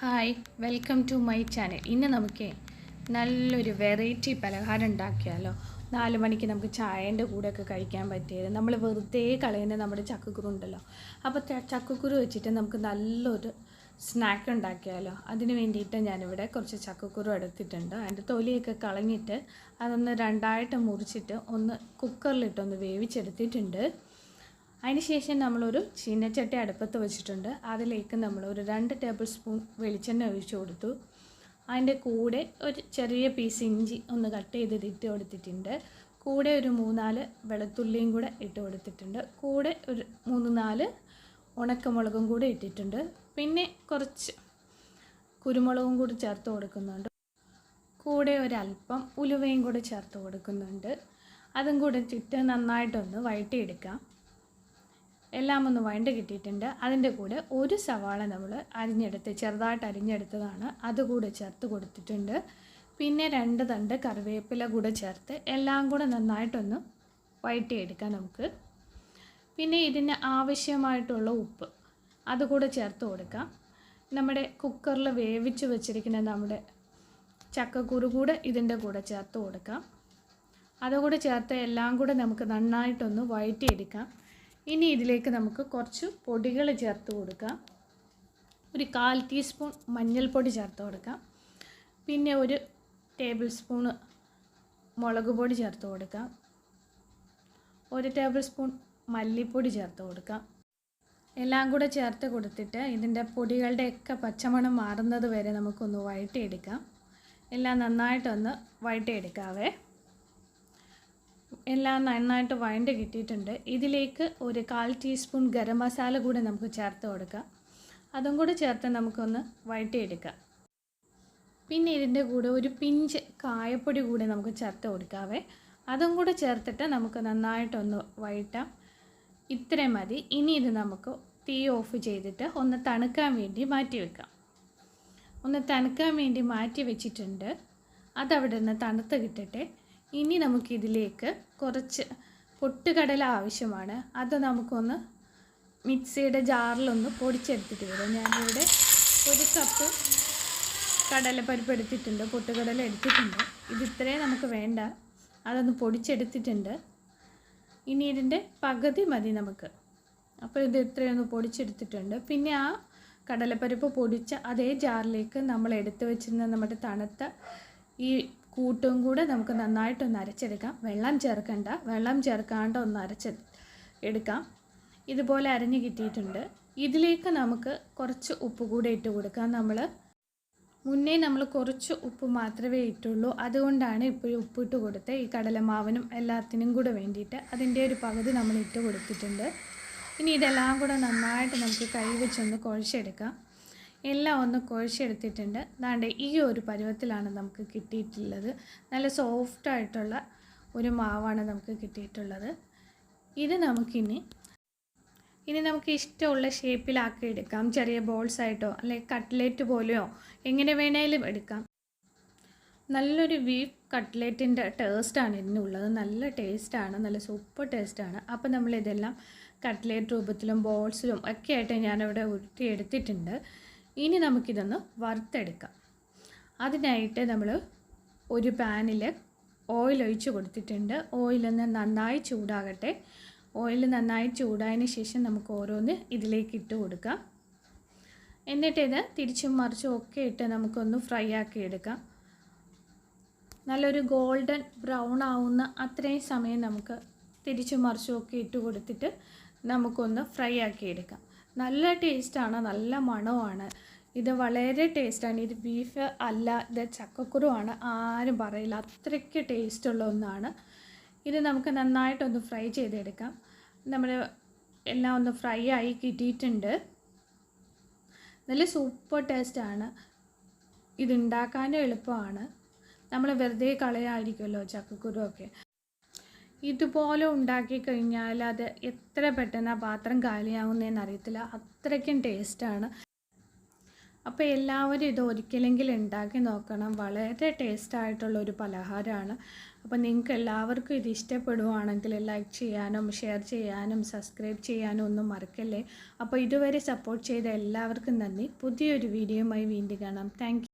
Hi welcome to my channel ഇന്ന് നമുക്ക് നല്ലൊരു വെറൈറ്റി പലഹാരം ഉണ്ടാക്കിയാലോ? നാല് മണിക്ക് നമുക്ക് ചായേന്റെ കൂടെയൊക്കെ കഴിക്കാൻ പറ്റിയത്. നമ്മൾ വെറുതെ കളയുന്ന നമ്മുടെ ചക്കക്കുരു ഉണ്ടല്ലോ. അപ്പോൾ ചക്കക്കുരു വെച്ചിട്ട് നമുക്ക് നല്ലൊരു സ്നാക്ക് ഉണ്ടാക്കിയാലോ? അതിന് വേണ്ടിയിട്ട് ഞാനിവിടെ കുറച്ച് ചക്കക്കുരു എടുത്തിട്ടുണ്ട്. അതിന്റെ തൊലിയൊക്കെ കളഞ്ഞിട്ട് അതൊന്ന് രണ്ടായിട്ട് മുറിച്ചിട്ട് ഒന്ന് കുക്കറിലിട്ടൊന്ന് വേവിച്ചെടുത്തിട്ടുണ്ട്. അതിനുശേഷം നമ്മളൊരു ചീനച്ചട്ടി അടുപ്പത്ത് വെച്ചിട്ടുണ്ട്. അതിലേക്ക് നമ്മൾ ഒരു രണ്ട് ടേബിൾ സ്പൂൺ വെളിച്ചെണ്ണ ഒഴിച്ചു കൊടുത്തു. അതിന്റെ കൂടെ ഒരു ചെറിയ പീസ് ഇഞ്ചി ഒന്ന് കട്ട് ചെയ്ത് ഇട്ട് കൊടുത്തിട്ടുണ്ട്. കൂടെ ഒരു മൂന്നാൽ വെളുത്തുള്ളിയും കൂടെ ഇട്ട് കൊടുത്തിട്ടുണ്ട്. കൂടെ ഒരു മൂന്ന് നാല് ഉണക്കമുളകും കൂടെ ഇട്ടിട്ടുണ്ട്. പിന്നെ കുറച്ച് കുരുമുളകും കൂടി ചേർത്ത് കൊടുക്കുന്നുണ്ട്. കൂടെ ഒരല്പം ഉലുവയും കൂടെ ചേർത്ത് കൊടുക്കുന്നുണ്ട്. അതും കൂടെ ഇട്ട് നന്നായിട്ടൊന്ന് വഴറ്റിയെടുക്കാം. എല്ലാം ഒന്ന് വഴണ്ട് കിട്ടിയിട്ടുണ്ട്. അതിന്റെ കൂടെ ഒരു സവാള നമ്മൾ അരിഞ്ഞെടുത്ത് ചെറുതായിട്ട് അരിഞ്ഞെടുത്തതാണ്. അതുകൂടെ ചേർത്ത് കൊടുത്തിട്ടുണ്ട്. പിന്നെ രണ്ട് തണ്ട് കറിവേപ്പില കൂടെ ചേർത്ത് എല്ലാം കൂടെ നന്നായിട്ടൊന്ന് വഴറ്റിയെടുക്കാം നമുക്ക്. പിന്നെ ഇതിന് ആവശ്യമായിട്ടുള്ള ഉപ്പ് അതുകൂടെ ചേർത്ത് കൊടുക്കാം. നമ്മുടെ കുക്കറിൽ വേവിച്ച് വെച്ചിരിക്കുന്ന നമ്മുടെ ചക്കക്കുരു കൂടെ ഇതിന്റെ കൂടെ ചേർത്ത് കൊടുക്കാം. അതുകൂടെ ചേർത്ത് എല്ലാം കൂടെ നമുക്ക് നന്നായിട്ടൊന്ന് വഴറ്റിയെടുക്കാം ഇനി ഇതിലേക്ക് നമുക്ക് കുറച്ച് പൊടികൾ ചേർത്ത് കൊടുക്കാം. ഒരു കാൽ ടീസ്പൂൺ മഞ്ഞൾപ്പൊടി ചേർത്ത് കൊടുക്കാം. പിന്നെ ഒരു ടേബിൾ സ്പൂണ് മുളക് പൊടി ചേർത്ത് കൊടുക്കാം. ഒരു ടേബിൾ സ്പൂൺ മല്ലിപ്പൊടി ചേർത്ത് കൊടുക്കാം. എല്ലാം കൂടെ ചേർത്ത് കൊടുത്തിട്ട് ഇതിന്റെ പൊടികളുടെയൊക്കെ പച്ചമണം മാറുന്നത് വരെ നമുക്കൊന്ന് വഴറ്റിയെടുക്കാം. എല്ലാം നന്നായിട്ടൊന്ന് വഴറ്റിയെടുക്കാവേ. എല്ലാം നന്നായിട്ട് വഴണ്ട് കിട്ടിയിട്ടുണ്ട്. ഇതിലേക്ക് ഒരു കാൽ ടീസ്പൂൺ ഗരം മസാല കൂടെ നമുക്ക് ചേർത്ത് കൊടുക്കാം. അതും കൂടെ ചേർത്ത് നമുക്കൊന്ന് വഴറ്റിയെടുക്കാം. പിന്നെ ഇതിന്റെ കൂടെ ഒരു പിഞ്ച് കായപ്പൊടി കൂടെ നമുക്ക് ചേർത്ത് കൊടുക്കാവേ. അതും കൂടെ ചേർത്തിട്ട് നമുക്ക് നന്നായിട്ടൊന്ന് വഴറ്റാം. ഇത്രയും മതി. ഇനി ഇത് നമുക്ക് തീ ഓഫ് ചെയ്തിട്ട് ഒന്ന് തണുക്കാൻ വേണ്ടി മാറ്റി വെക്കാം. ഒന്ന് തണുക്കാൻ വേണ്ടി മാറ്റി വെച്ചിട്ടുണ്ട്. അതവിടെ നിന്ന് തണുത്ത് കിട്ടട്ടെ. ഇനി നമുക്കിതിലേക്ക് കുറച്ച് പൊട്ടുകടല ആവശ്യമാണ്. അത് നമുക്കൊന്ന് മിക്സിയുടെ ജാറിലൊന്ന് പൊടിച്ചെടുത്തിട്ട് വരാം. ഞാനിവിടെ ഒരു കപ്പ് കടലപ്പരിപ്പ് എടുത്തിട്ടുണ്ട് പൊട്ടുകടല എടുത്തിട്ടുണ്ട്. ഇത് ഇത്രയും നമുക്ക് വേണ്ട. അതൊന്ന് പൊടിച്ചെടുത്തിട്ടുണ്ട്. ഇനി ഇതിന്റെ പകുതി മതി നമുക്ക്. അപ്പോൾ ഇത് ഇത്രയൊന്ന് പൊടിച്ചെടുത്തിട്ടുണ്ട്. പിന്നെ ആ കടലപ്പരിപ്പ് പൊടിച്ച അതേ ജാറിലേക്ക് നമ്മൾ എടുത്തു വെച്ചിരുന്ന നമ്മുടെ തണുത്ത ഈ കൂട്ടും കൂടെ നമുക്ക് നന്നായിട്ടൊന്ന് അരച്ചെടുക്കാം. വെള്ളം ചേർക്കണ്ട. വെള്ളം ചേർക്കാണ്ട് ഒന്ന് അരച്ച് എടുക്കാം. ഇതുപോലെ അരഞ്ഞു കിട്ടിയിട്ടുണ്ട്. ഇതിലേക്ക് നമുക്ക് കുറച്ച് ഉപ്പ് കൂടെ ഇട്ട് കൊടുക്കാം. നമ്മൾ മുന്നേ നമ്മൾ കുറച്ച് ഉപ്പ് മാത്രമേ ഇട്ടുള്ളൂ. അതുകൊണ്ടാണ് ഇപ്പോഴും ഉപ്പിട്ട് കൊടുത്ത്. ഈ കടലമാവിനും എല്ലാത്തിനും കൂടെ വേണ്ടിയിട്ട് അതിന്റെ ഒരു പകുതി നമ്മൾ ഇട്ട് കൊടുത്തിട്ടുണ്ട്. ഇനി ഇതെല്ലാം കൂടെ നന്നായിട്ട് നമുക്ക് കൈ വെച്ചൊന്ന് കുഴച്ചെടുക്കാം. എല്ലാം ഒന്ന് കുഴച്ചെടുത്തിട്ടുണ്ട്. ദാണ്ട് ഈ ഒരു പരുവത്തിലാണ് നമുക്ക് കിട്ടിയിട്ടുള്ളത്. നല്ല സോഫ്റ്റായിട്ടുള്ള ഒരു മാവാണ് നമുക്ക് കിട്ടിയിട്ടുള്ളത്. ഇത് നമുക്കിനി ഇനി നമുക്ക് ഇഷ്ടമുള്ള ഷേപ്പിലാക്കി എടുക്കാം. ചെറിയ ബോൾസ് ആയിട്ടോ അല്ലെങ്കിൽ കട്ട്ലേറ്റ് പോലെയോ എങ്ങനെ വേണേലും എടുക്കാം. നല്ലൊരു ബീഫ് കട്ട്ലേറ്റിന്റെ ടേസ്റ്റാണ് ഇതിനുള്ളത് നല്ല ടേസ്റ്റാണ് നല്ല സൂപ്പർ ടേസ്റ്റാണ് അപ്പോൾ നമ്മളിതെല്ലാം കട്ട്ലേറ്റ് രൂപത്തിലും ബോൾസിലും ഒക്കെ ആയിട്ട് ഞാനിവിടെ ഉരുട്ടി എടുത്തിട്ടുണ്ട് ഇനി നമുക്കിതൊന്ന് വറുത്തെടുക്കാം. അതിനായിട്ട് നമ്മൾ ഒരു പാനിൽ ഓയിൽ ഒഴിച്ച് കൊടുത്തിട്ടുണ്ട്. ഓയിലൊന്ന് നന്നായി ചൂടാകട്ടെ. ഓയിൽ നന്നായി ചൂടായതിന് ശേഷം നമുക്ക് ഓരോന്ന് ഇതിലേക്ക് ഇട്ട് കൊടുക്കാം. എന്നിട്ട് ഇത് തിരിച്ചും മറിച്ചും ഒക്കെ ഇട്ട് നമുക്കൊന്ന് ഫ്രൈ ആക്കി എടുക്കാം. നല്ലൊരു ഗോൾഡൻ ബ്രൗൺ ആവുന്ന അത്രയും സമയം നമുക്ക് തിരിച്ചും മറിച്ചും ഒക്കെ ഇട്ട് കൊടുത്തിട്ട് നമുക്കൊന്ന് ഫ്രൈ ആക്കി എടുക്കാം. നല്ല ടേസ്റ്റാണ് നല്ല മണമാണ് ഇത് വളരെ ടേസ്റ്റാണ്. ഇത് ബീഫ് അല്ല ഇത് ചക്കക്കുരുവാണ്. ആരും പറയില്ല. അത്രയ്ക്ക് ടേസ്റ്റുള്ള ഒന്നാണ്. ഇത് നമുക്ക് നന്നായിട്ടൊന്ന് ഫ്രൈ ചെയ്തെടുക്കാം. നമ്മൾ എല്ലാം ഒന്ന് ഫ്രൈ ആയി കിട്ടിയിട്ടുണ്ട്. നല്ല സൂപ്പർ ടേസ്റ്റാണ്. ഇതുണ്ടാക്കാനും എളുപ്പമാണ്. നമ്മൾ വെറുതെ കളയായിരിക്കുമല്ലോ ചക്കക്കുരു ഒക്കെ ഇതുപോലെ ഉണ്ടാക്കി കഴിഞ്ഞാൽ അത് എത്ര പെട്ടെന്ന് ആ പാത്രം കാലിയാവുന്നതെന്ന് അറിയത്തില്ല. അത്രയ്ക്കും ടേസ്റ്റാണ് അപ്പോൾ എല്ലാവരും ഇത് ഒരിക്കലെങ്കിലും ഉണ്ടാക്കി നോക്കണം. വളരെ ടേസ്റ്റായിട്ടുള്ള ഒരു പലഹാരമാണ്. അപ്പോൾ നിങ്ങൾക്ക് എല്ലാവർക്കും ഇത് ഇഷ്ടപ്പെടുവാണെങ്കിൽ ലൈക്ക് ചെയ്യാനും ഷെയർ ചെയ്യാനും സബ്സ്ക്രൈബ് ചെയ്യാനും ഒന്നും മറക്കല്ലേ. അപ്പോൾ ഇതുവരെ സപ്പോർട്ട് ചെയ്ത എല്ലാവർക്കും നന്ദി. പുതിയൊരു വീഡിയോയുമായി വീണ്ടും കാണാം. താങ്ക്